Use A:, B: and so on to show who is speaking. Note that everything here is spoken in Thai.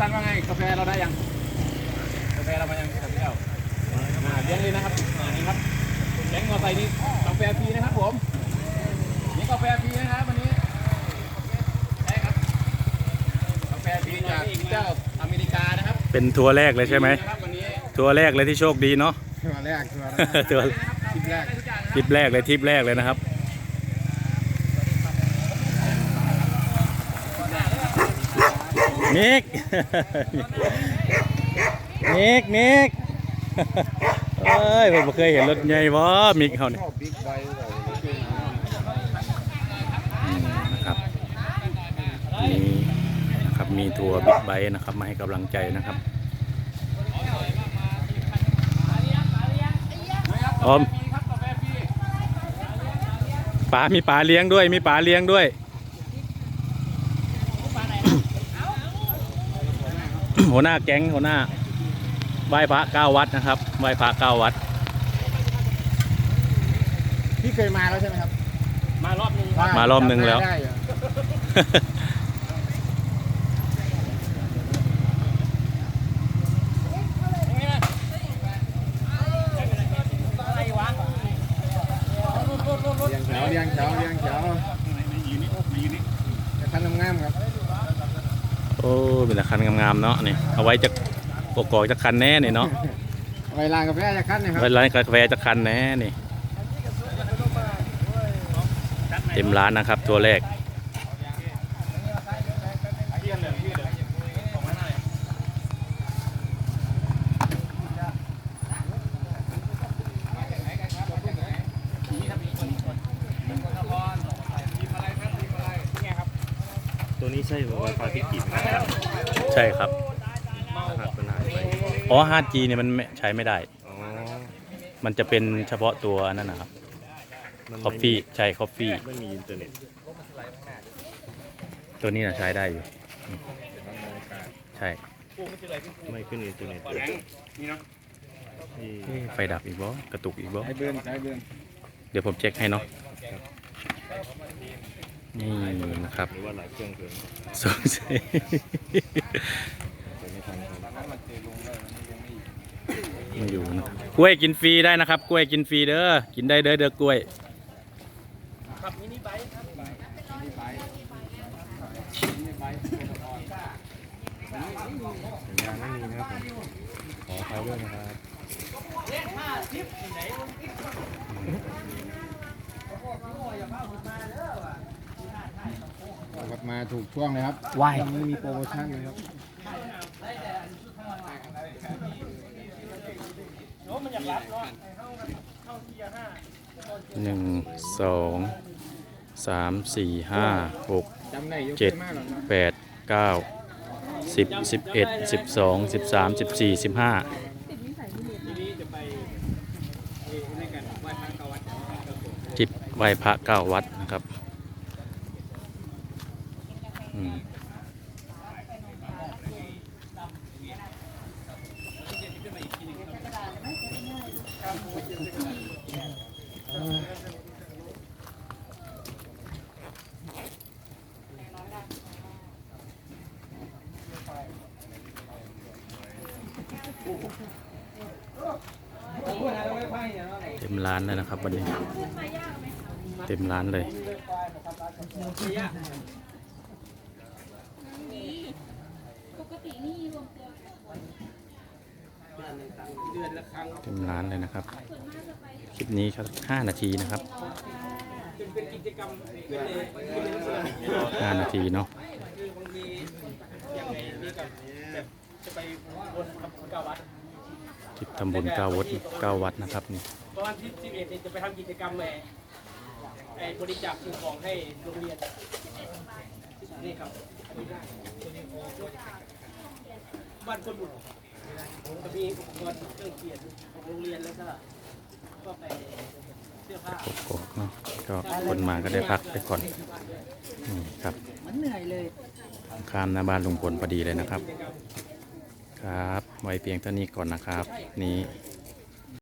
A: ซันว่าไงกาแฟเราได้ยังกาแฟเรามายังครับพี่เอ้าอ่าเลี้ยงเลยนะครับอ่านี่ครับแก๊งมอไซค์นี่กาแฟฟรีนะครับผมนี่กาแฟฟรีนะครับวันนี้ใช่ครับกาแฟฟรีจากเจ้าอเมริกานะครับ
B: เป็นทัวร์แรกเลยใช่ไหม
A: นะครับวันนี้
B: ทัวร์แรกเลยที่โชคดีเนาะ
C: ตัวแรกตัวแรก
B: ทัวร์
C: คลิปแรก
B: ทริปแรกเลยทริปแรกเลยนะครับ นิกนิกนิกเอ้ยผมเคยเห็นรถใหญ่วะมิกเขาเนี่ยนะครับมีนะครับมีทัวร์บิ๊กไบค์นะครับมาให้กำลังใจนะครับอมป๋ามีป๋าเลี้ยงด้วย มีป๋าเลี้ยงด้วย หัวหน้าแก๊งหัวหน้าไหว้พระเก้าวัดนะครับไหว้พระเก้าวัด
C: พี่เคยมาแล้วใช่ไหมครับ
A: มารอบนึง
B: มารอบนึงแล้ว
C: ได้เหรอเรียงแถวเรียงแถวเรียงแถวแต่คันงามๆครับ
B: โอ้เป็นแต่คันงามๆเนาะนี่เอาไว้จะกกอกจะคันแน่นี่เนาะ
C: ไว้ร้านกาแฟจะคันนะครับ
B: ไว้ร้านกาแฟจะคันแน่นี่ เต็มร้านนะครับ ตัวแรก
D: ตัวนี้ใช่ไวไฟที่กินไหม
B: ใช่ครับ
D: หักปัญหาไป
B: อ๋อ 5G เนี่ยมันไม่ใช้ไม่ได้
D: อ๋อ
B: มันจะเป็นเฉพาะตัวนั่นนะครับ
D: มัน
B: คอฟฟี่ใช่คอฟฟี่
D: ไม่มีอินเทอร์เน็ต
B: ตัวนี้นะใช้ได้อยู่อืมใช่
D: ไม่ขึ้นอินเทอร์เน็ตเลย
A: นี่เนาะ
D: ที่
B: เอ๊ะไฟดับอีกบ่กระตุกอีกบ่
C: สายเบือนสายเบือน
B: เดี๋ยวผมเช็คให้เนาะ นี่นะครับ
D: หรือว่าหลายเครื่องเกิน
B: สงสัย
D: แต่ไม่ทันครับ
B: ไม่อยู่นะครับกล้วยกินฟรีได้นะครับ กล้วยกินฟรีเด้อกินได้เด้อเด้อกล้วย
D: สัญญาณไม่มีนะครับผมขออภัยด้วยนะครับ
C: กลับมา ถูกช่วงเลยครับ
B: ว้าย
C: ยังไม่มีโปรโมชั่นเลยครับ
B: หนึ่งสองสามสี่ห้าหก
C: จำได้ยก
B: เจ็ด
C: มากหรอกนะ
B: แปดเก้าสิบสิบเอ็ดสิบสองสิบสามสิบสี่สิบห้าทิศไหว้พระเก้าวัดนะครับอืม เต็มร้านเลยนะครับวันนี้ เต็มร้านเลย
E: ป กตินี่รวมตัว
B: เต็มร้านเลยนะครับคลิปนี้ครับห้านาทีนะครับห้านาทีเนาะคลิปทำบุญเก้าวัดเก้าวัดนะครับนี่
F: เพราะวันที่11เนี่ยจะไปทำกิจกรรมแหม่ไอ้บริจาคสิ่งของให้โรงเรียนนี่ครับ บ้านคนบุตรจะมีอุปกรณ์เครื่องเขียนของโรงเรียนแล้วก็ก็ไปเสื้อผ้า
B: โอ้เนาะก็คนมาก็ได้พักไปก่อนนี่ครับ
E: มันเหนื่อยเลย
B: ข้ามหน้าบ้านลุงพลพอดีเลยนะครับ ครับ ไว้เพียงเท่านี้ก่อนนะครับ นี้